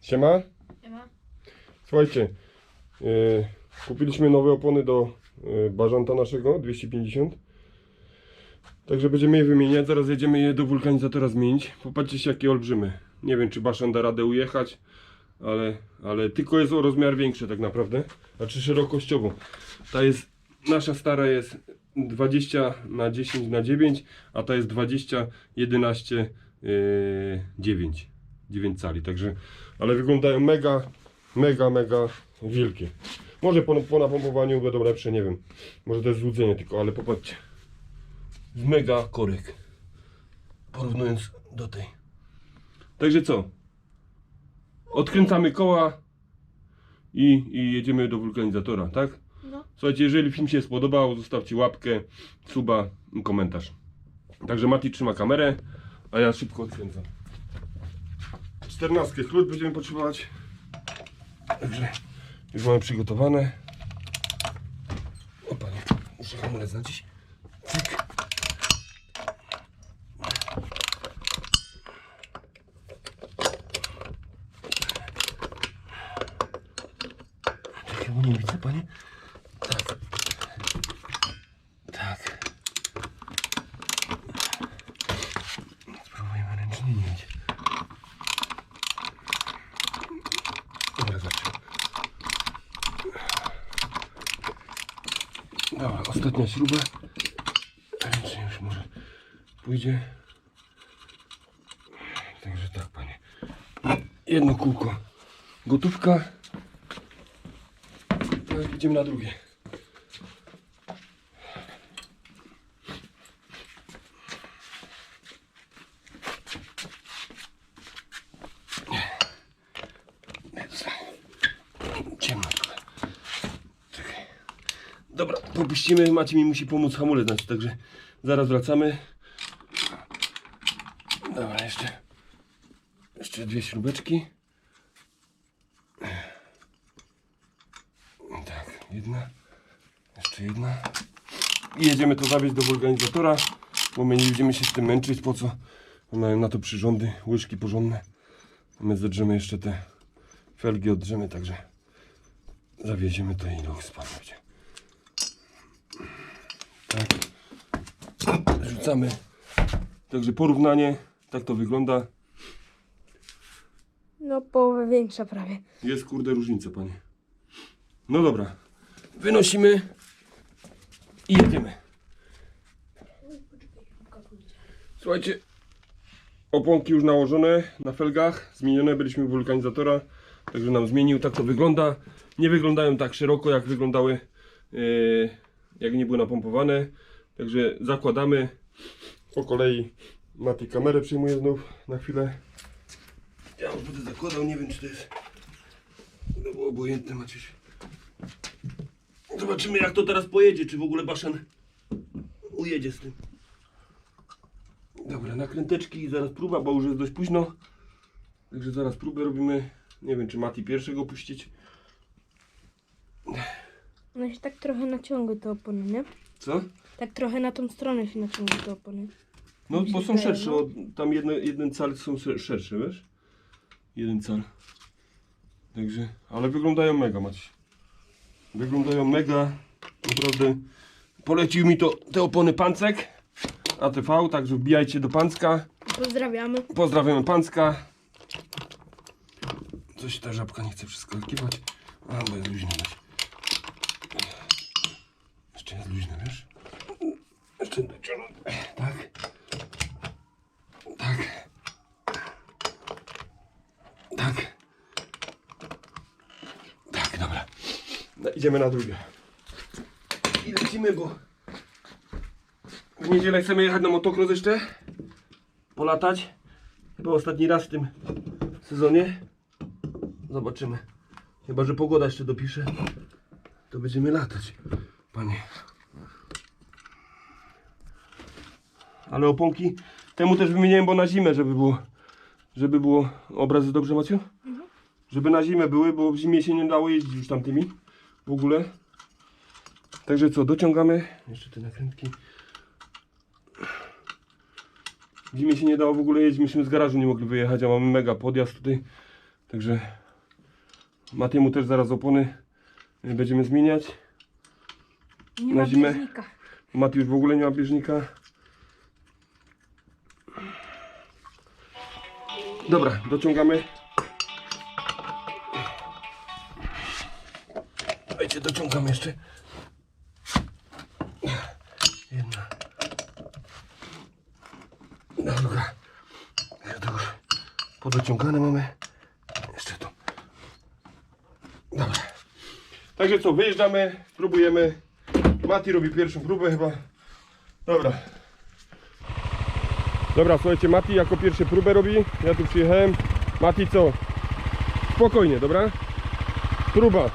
Siema. Nie ma? Słuchajcie, e, kupiliśmy nowe opony do e, bażanta naszego 250. Także będziemy je wymieniać. Zaraz jedziemy je do wulkanizatora zmienić. Popatrzcie się jakie olbrzymy. Nie wiem czy baszan da radę ujechać, ale, ale tylko jest o rozmiar większy tak naprawdę. Znaczy szerokościowo. Ta jest, nasza stara jest 20 na 10 na 9, a ta jest 20, 11, yy, 9. 9 cali. Także, ale wyglądają mega, mega, mega wielkie. Może po, po napompowaniu będą lepsze, nie wiem. Może to jest złudzenie tylko, ale popatrzcie. Mega korek. Porównując do tej. Także co? Odkręcamy koła i, i jedziemy do wulkanizatora, tak? No. Słuchajcie, jeżeli film się spodobał, zostawcie łapkę, suba i komentarz. Także Mati trzyma kamerę, a ja szybko odkręcam. 14 klucz będziemy potrzebować. Także już mamy przygotowane. O panie, muszę hamulec nacić. Cyk. Czekaj, nie widzę panie. Tak. Spróbujemy ręcznie nie mieć. Zacznę. Dobra, ostatnia śruba. Ręcznie już może pójdzie. Także tak, panie. Jedno kółko. Gotówka. Idziemy na drugie. Ciemno trochę. Czekaj. Dobra, popuścimy. Macie mi musi pomóc hamulec znaczy, także zaraz wracamy. Dobra, jeszcze jeszcze dwie śrubeczki. Tak, jedna. Jeszcze jedna. I jedziemy to zawieźć do organizatora, bo my nie będziemy się z tym męczyć, po co? Mają na to przyrządy, łyżki porządne. My zedrzemy jeszcze te felgi, oddrzemy, także zawieziemy to i ruch spadł. Tak. Rzucamy. Także porównanie, tak to wygląda. No połowę większa prawie. Jest kurde różnica, panie. No dobra. Wynosimy i jedziemy. Słuchajcie, oponki już nałożone na felgach, zmienione, byliśmy u wulkanizatora, także nam zmienił, tak to wygląda. Nie wyglądają tak szeroko, jak wyglądały, yy, jak nie były napompowane. Także zakładamy po kolei. Mati kamerę przyjmuje znów na chwilę. Ja już będę zakładał, nie wiem czy to jest to było obojętne Maciuś. Zobaczymy jak to teraz pojedzie, czy w ogóle Baszan ujedzie z tym. Dobra, nakręteczki i zaraz próba, bo już jest dość późno. Także zaraz próbę robimy. Nie wiem czy Mati pierwszego puścić. One się tak trochę naciągły te opony, nie? Co? Tak trochę na tą stronę się naciągły te opony. No bo są szersze, no. o, tam jedno, jeden cal są sze- szersze, wiesz? Jeden cal. Także, ale wyglądają mega, Maciej. Wyglądają mega, naprawdę. Polecił mi to te opony Pancek, ATV, także wbijajcie do Pancka. Pozdrawiamy. Pozdrawiamy Pancka. Coś ta żabka nie chce przeskakiwać. A, bo jest luźna dość. Jeszcze jest luźna, wiesz? Jeszcze dociągnę. Tak. Tak. Tak. Tak, dobra. No, idziemy na drugie. I lecimy, bo w niedzielę chcemy jechać na motocross jeszcze. Polatać. Chyba ostatni raz w tym sezonie. Zobaczymy. Chyba, że pogoda jeszcze dopisze. To będziemy latać. Panie. Ale oponki temu też wymieniłem, bo na zimę, żeby było. Żeby było. Obrazy dobrze macie? Żeby na zimę były, bo w zimie się nie dało jeździć już tamtymi. W ogóle. Także co, dociągamy. Jeszcze te nakrętki. W zimie się nie dało w ogóle jeździć, myśmy z garażu nie mogli wyjechać, a mamy mega podjazd tutaj. Także Matiemu też zaraz opony będziemy zmieniać. Nie Na ma zimę? bieżnika. Już w ogóle nie ma bieżnika. Dobra, dociągamy. Dajcie, dociągam jeszcze. Jedna. Druga. Druga. Podociągane mamy. Jeszcze tu. Dobra. Także co, wyjeżdżamy, próbujemy. Mati robi pierwszą próbę chyba. Dobra. Dobra, słuchajcie, Mati jako pierwszą próbę robi. Ja tu przyjechałem. Mati co? Spokojnie, dobra? Próba.